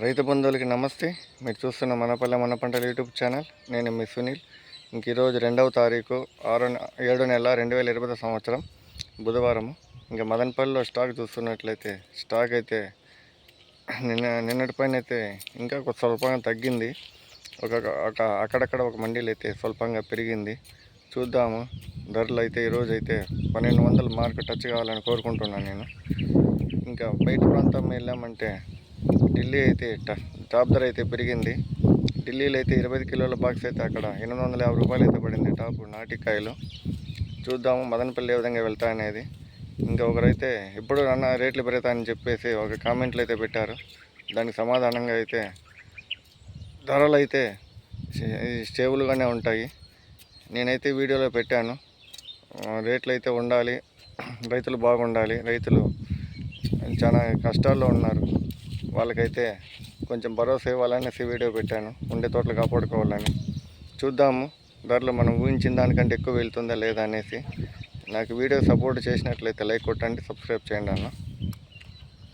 రైతు బంధువులకి నమస్తే. మీరు చూస్తున్న మనపల్లె మన పంటల యూట్యూబ్ ఛానల్. నేను మీ సునీల్. ఇంక ఈరోజు రెండవ తారీఖు ఆరో ఏడో నెల రెండు వేల ఇరవై సంవత్సరం బుధవారం. ఇంకా మదనపల్లిలో స్టాక్ చూస్తున్నట్లయితే స్టాక్ అయితే నిన్న నిన్నటి పైన అయితే ఇంకా కొంచెం స్వల్పంగా తగ్గింది. ఒక ఒక అక్కడక్కడ ఒక మండీలు అయితే స్వల్పంగా పెరిగింది. చూద్దాము. ధరలు అయితే ఈరోజు అయితే పన్నెండు వందల మార్కు టచ్ కావాలని కోరుకుంటున్నాను నేను. ఇంకా బయట ప్రాంతం వెళ్ళామంటే ఢిల్లీ అయితే ట- టాప్ ధర అయితే పెరిగింది. ఢిల్లీలో అయితే ఇరవై కిలోల బాక్స్ అయితే అక్కడ ఎనిమిది వందల యాభై రూపాయలు అయితే పడింది టాప్ నాటికాయలు చూద్దాము మదనపల్లి ఏ విధంగా వెళ్తా అనేది ఇంకా ఒకరైతే ఇప్పుడు అన్న రేట్లు పెరుగుతాయని చెప్పేసి ఒక కామెంట్లు అయితే పెట్టారు. దానికి సమాధానంగా అయితే ధరలు అయితే స్టేబుల్గానే ఉంటాయి. నేనైతే వీడియోలో పెట్టాను. రేట్లు అయితే ఉండాలి. రైతులు బాగుండాలి. రైతులు చాలా కష్టాల్లో ఉన్నారు. వాళ్ళకైతే కొంచెం భరోసా ఇవ్వాలనేసి వీడియో పెట్టాను. ఉండే తోటలు కాపాడుకోవాలని. చూద్దాము. ధరలు మనం ఊహించిన దానికంటే ఎక్కువ వెళ్తుందా లేదా అనేసి. నాకు వీడియో సపోర్ట్ చేసినట్లయితే లైక్ కొట్టండి సబ్స్క్రైబ్ చేయండి అన్న.